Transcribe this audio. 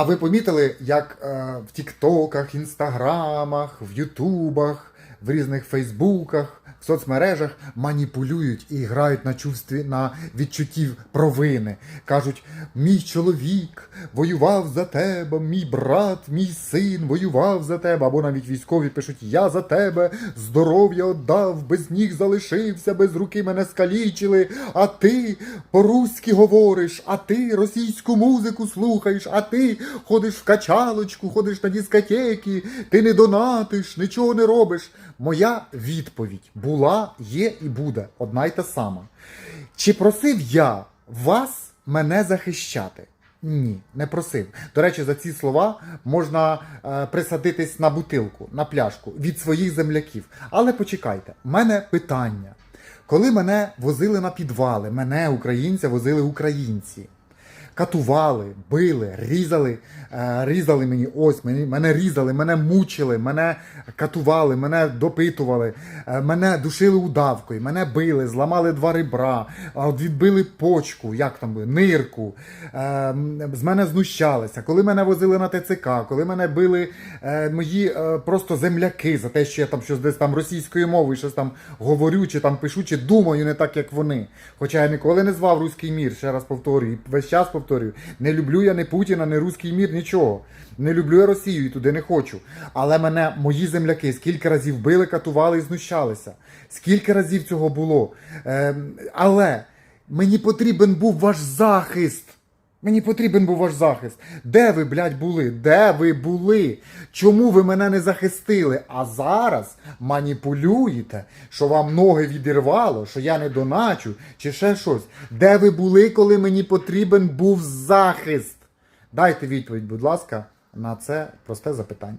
А ви помітили, як е, в Тіктоках, Інстаграмах, в Ютубах, в різних Фейсбуках, в соцмережах маніпулюють і грають на чувстві на відчуттів провини. Кажуть: мій чоловік воював за тебе, мій брат, мій син воював за тебе. Або навіть військові пишуть: Я за тебе здоров'я отдав, без ніг залишився, без руки мене скалічили. А ти по-руськи говориш, а ти російську музику слухаєш, а ти ходиш в качалочку, ходиш на дискотеки, ти не донатиш, нічого не робиш. Моя відповідь була, є і буде одна й та сама. Чи просив я вас мене захищати? Ні, не просив. До речі, за ці слова можна е, присадитись на бутилку, на пляшку від своїх земляків. Але почекайте, в мене питання. Коли мене возили на підвали, мене, українця, возили українці. Катували, били, різали, е, різали мені ось, мені, мене різали, мене мучили, мене катували, мене допитували, е, мене душили удавкою, мене били, зламали два ребра, відбили почку, як там би, нирку, е, з мене знущалися. Коли мене возили на ТЦК, коли мене били мої просто земляки за те, що я там щось десь там російською мовою щось там говорю, чи там пишу, чи думаю не так, як вони. Хоча я ніколи не звав руський мір, ще раз повторюю, весь час повторюю. Не люблю я ні Путіна, ні руський мір, нічого. Не люблю я Росію і туди не хочу. Але мене мої земляки скільки разів били, катували і знущалися. Скільки разів цього було. Е, але мені потрібен був ваш захист. Мені потрібен був ваш захист. Де ви, блядь, були? Де ви були? Чому ви мене не захистили? А зараз маніпулюєте, що вам ноги відірвало, що я не доначу, чи ще щось. Де ви були, коли мені потрібен був захист? Дайте відповідь, будь ласка, на це просте запитання.